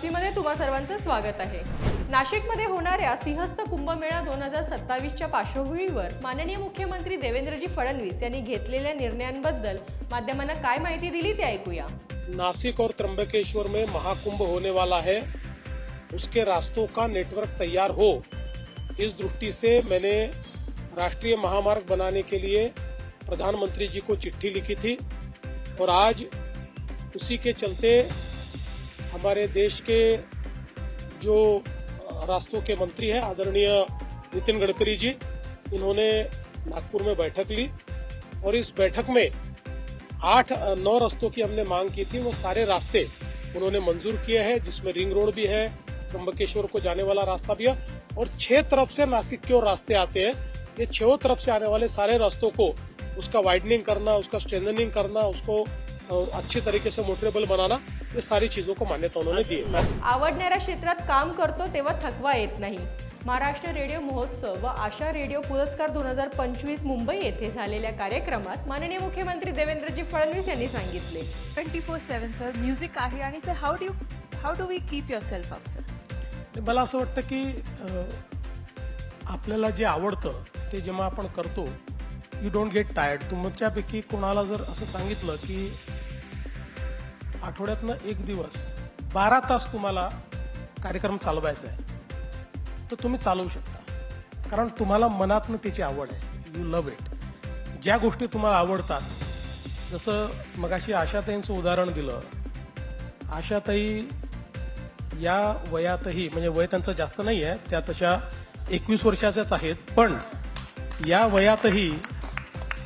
बातमीमध्ये तुम्हा सर्वांचं स्वागत आहे. नाशिकमध्ये होणाऱ्या सिंहस्थ कुंभमेळा दोन हजार सत्तावीसच्या पार्श्वभूमीवर माननीय मुख्यमंत्री देवेंद्रजी फडणवीस यांनी घेतलेल्या निर्णयांबद्दल माध्यमांना काय माहिती दिली ते ऐकूया. नासिक और त्र्यंबकेश्वर में महाकुंभ होने वाला है. उसके रास्तों का नेटवर्क तैयार हो. इस दृष्टि से मैंने राष्ट्रीय महामार्ग बनाने के लिए प्रधानमंत्री जी को चिट्ठी लिखी थी और आज उसी के चलते हमारे देश के जो रास्तों के मंत्री हैं, आदरणीय नितिन गडकरी जी, इन्होंने नागपुर में बैठक ली और इस बैठक में आठ, नौ रास्तों की हमने मांग की थी। वो सारे रास्ते उन्होंने मंजूर किए हैं, जिसमें रिंग रोड भी है, त्र्यंबकेश्वर को जाने वाला रास्ता भी है और छह तरफ़ से नासिक की ओर रास्ते आते हैं। ये छह तरफ़ से आने वाले सारे रास्तों को उसका वाइडनिंग करना, उसका स्ट्रेंथनिंग करना, उसको अच्छी तरीके से मोटरेबल बनाना ये सारी चीजों को मान्यता उन्होंने दी है आवडणाऱ्या क्षेत्रात काम करतो तेव्हा थकवा येत नाही. महाराष्ट्र रेडिओ महोत्सव व आशा रेडिओ पुरस्कार दोन हजार पंचवीस मुंबई येथे झालेल्या कार्यक्रमात माननीय मुख्यमंत्री देवेंद्रजी फडणवीस यांनी सांगितले. Twenty four seven sir music आहे आणि sir how do how do we keep your self up sir मला असं वाटतं की आपल्याला जे आवडतं ते जेव्हा आपण करतो यू डोंट गेट टायर्ड तुमच्यापैकी कोणाला जर असं सांगितलं की आठवड्यातनं एक दिवस बारा तास तुम्हाला कार्यक्रम चालवायचा आहे. तर तुम्ही चालवू शकता. कारण तुम्हाला मनातनं त्याची आवड आहे. यू लव इट ज्या गोष्टी तुम्हाला आवडतात जसं मगाशी आशाताईंचं उदाहरण दिलं. आशाताई या वयातही म्हणजे वय त्यांचं जास्त नाही आहे त्या तशा एकवीस वर्षाच्याच आहेत पण या वयातही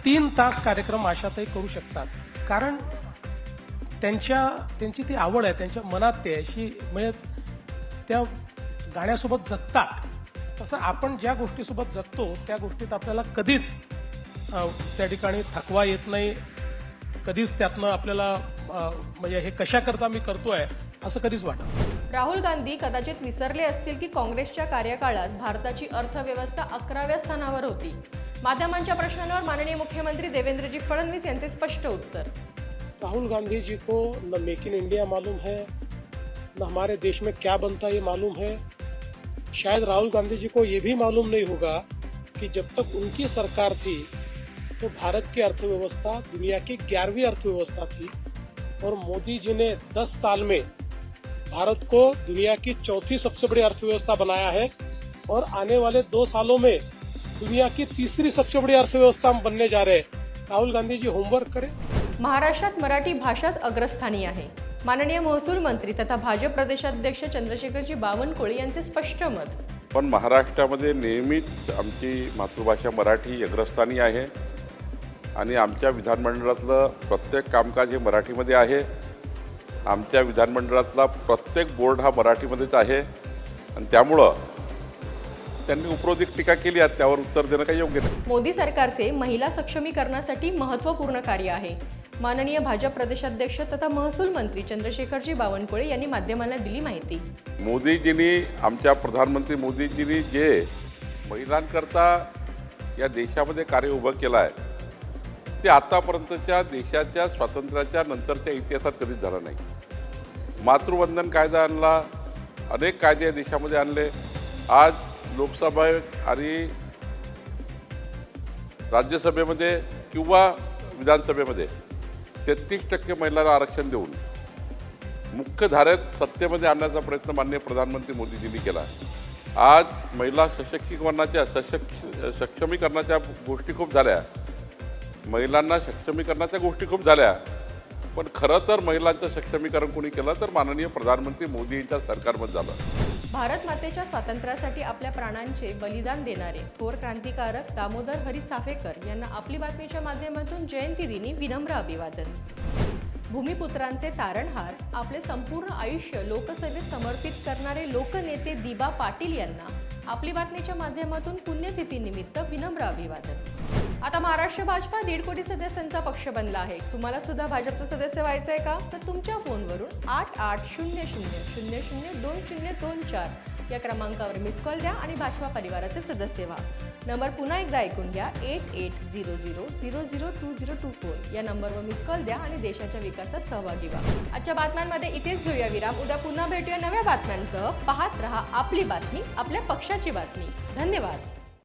तीन तास कार्यक्रम आशाताई करू शकतात. कारण त्यांच्या त्यांची ती आवड आहे त्यांच्या मनात ते आहे. अशी म्हणजे त्या गाण्यासोबत जगतात. तसं आपण ज्या गोष्टीसोबत जगतो त्या गोष्टीत आपल्याला कधीच त्या ठिकाणी थकवा येत नाही. कधीच त्यातनं आपल्याला म्हणजे हे कशाकरता मी करतोय असं कधीच वाटत राहुल गांधी कदाचित विसरले असतील की काँग्रेसच्या कार्यकाळात भारताची अर्थव्यवस्था अकराव्या स्थानावर होती. माध्यमांच्या प्रश्नांवर माननीय मुख्यमंत्री देवेंद्रजी फडणवीस यांचे स्पष्ट उत्तर. राहुल गांधी जी को न मेक इन इंडिया मालूम है, न हमारे देश में क्या बनता ये मालूम है। शायद राहुल गांधी जी को ये भी मालूम नहीं होगा कि जब तक उनकी सरकार थी तो भारत की अर्थव्यवस्था दुनिया की ग्यारहवीं अर्थव्यवस्था थी और मोदी जी ने 10 साल में भारत को दुनिया की चौथी सबसे बड़ी अर्थव्यवस्था बनाया है और आने वाले दो सालों में दुनिया की तीसरी सबसे बड़ी अर्थव्यवस्था हम बनने जा रहे हैं। राहुल गांधी जी होमवर्क करें। महाराष्ट्रात मराठी भाषाच अग्रस्थानी आहे. माननीय महसूल मंत्री तथा भाजप प्रदेशाध्यक्ष चंद्रशेखरजी बावनकुळे यांचे स्पष्ट मत. पण महाराष्ट्रामध्ये नेहमीच आमची मातृभाषा मराठी अग्रस्थानी आहे. आणि आमच्या विधानमंडळातलं प्रत्येक कामकाज हे मराठीमध्ये आहे. आमच्या विधानमंडळातला प्रत्येक बोर्ड हा मराठीमध्येच आहे. आणि त्यामुळं त्यांनी उपरोधिक टीका केली आहे त्यावर उत्तर देणं काही योग्य नाही. मोदी सरकारचे महिला सक्षमीकरणासाठी महत्त्वपूर्ण कार्य आहे. माननीय भाजप प्रदेशाध्यक्ष तथा महसूल मंत्री चंद्रशेखरजी बावनकुळे यांनी माध्यमांना दिली माहिती. मोदीजींनी आमच्या प्रधानमंत्री मोदीजींनी जे महिलांकरता या देशामध्ये कार्य उभं केलं आहे ते आतापर्यंतच्या देशाच्या स्वातंत्र्याच्या नंतरच्या इतिहासात कधीच झालं नाही. मातृवंदन कायदा आणला अनेक कायदे या देशामध्ये आणले. आज लोकसभा आणि राज्यसभेमध्ये किंवा विधानसभेमध्ये तेहतीस टक्के महिलांना आरक्षण देऊन मुख्य धारेत सत्तेमध्ये आणण्याचा प्रयत्न माननीय प्रधानमंत्री मोदीजींनी केला. आज महिला सशक्तीकरणाच्या सशक् सक्षमीकरणाच्या गोष्टी खूप झाल्या. महिलांना सक्षमीकरणाच्या गोष्टी खूप झाल्या. पण खरं तर महिलांचं सक्षमीकरण कोणी केलं तर माननीय प्रधानमंत्री मोदींच्या सरकारमध्ये झालं. भारत मातेच्या स्वातंत्र्यासाठी आपल्या प्राणांचे बलिदान देणारे थोर क्रांतिकारक दामोदर हरी चाफेकर यांना आपली बातमीच्या माध्यमातून जयंतीदिनी विनम्र अभिवादन. भूमिपुत्रांचे तारणहार आपले संपूर्ण आयुष्य लोकसेवेत समर्पित करणारे लोकनेते दिबा पाटील यांना आपली बातमीच्या माध्यमातून पुण्यतिथीनिमित्त विनम्र अभिवादन. आता महाराष्ट्र भाजपा दीड कोटी सदस्यांचा पक्ष बनला आहे. तुम्हाला सुद्धा भाजपचं सदस्य व्हायचं आहे का? तर तुमच्या फोनवरून आठ आठ शून्य शून्य शून्य शून्य दोन शून्य दोन चार या क्रमांकावर मिस कॉल द्या आणि भाजपा परिवाराचे सदस्य व्हा. नंबर पुन्हा एकदा ऐकून घ्या. Eight eight zero zero zero zero two zero two four या नंबरवर मिस कॉल द्या आणि देशाच्या विकासात सहभागी व्हा. आजच्या बातम्यांमध्ये इथेच घेऊया विराम. उद्या पुन्हा भेटूया नव्या बातम्यांसह. पाहत रहा आपली बातमी आपल्या पक्षाची बातमी. धन्यवाद.